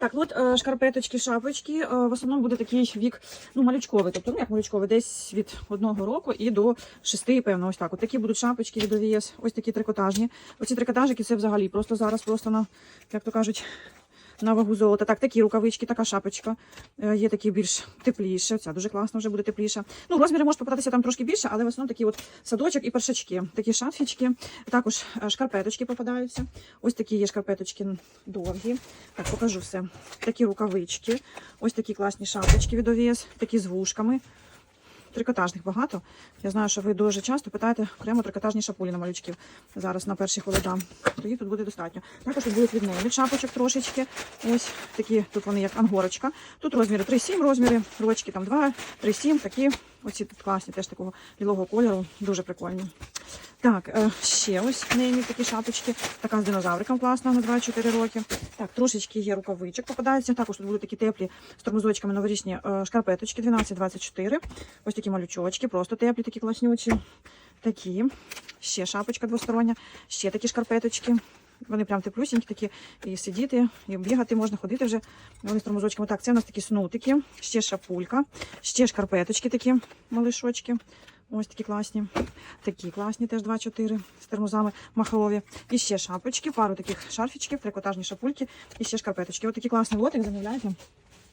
Так, от е, шкарпеточки, шапочки. е, В основному буде такий вік, ну, малючковий, тобто, ну, як малючковий, десь від одного року і до шести, певно, ось так. От такі будуть шапочки від ОВС, ось такі трикотажні. Оці трикотажики це взагалі просто зараз, просто на, як то кажуть, на вагу золота. Так, такі рукавички, така шапочка. Е, Є такі більш тепліше. Ця дуже класна вже буде тепліша. Ну, розміри можуть попадатися там трошки більше, але в основному такі от садочок і першачки. Такі шафічки. Також е, шкарпеточки попадаються. Ось такі є шкарпеточки довгі. Так, покажу все. Такі рукавички, ось такі класні шапочки від ОВС, такі з вушками. Трикотажних багато. Я знаю, що ви дуже часто питаєте окремо трикотажні шапулі на малючків. Зараз на перші холода. То їх тут буде достатньо. Також тут будуть від від шапочок трошечки. Ось такі, тут вони як ангорочка. Тут розміри 3,7 розміри, рочки там 2, 3,7, такі. Оці тут класні, теж такого лілого кольору. Дуже прикольні. Так, е, ще ось неймі такі шапочки. Така з динозавриком класна на 2-4 роки. Так, трошечки є рукавичок попадається. Також тут будуть такі теплі з тормозочками новорічні е, шкарпеточки 12-24. Ось такі малючочки, просто теплі, такі класнючі. Такі. Ще шапочка двостороння, ще такі шкарпеточки. Вони прям теплюсінькі такі, і сидіти, і бігати можна, ходити вже. Вони з тормозочками. Так, це у нас такі снутики, ще шапулька, ще шкарпеточки такі малишочки. Ось такі класні. Такі класні, теж 2-4 з термозами махрові. І ще шапочки, пару таких шарфічків, трикотажні шапульки, і ще шкарпеточки. Ось такі класні лотик, замовляйте.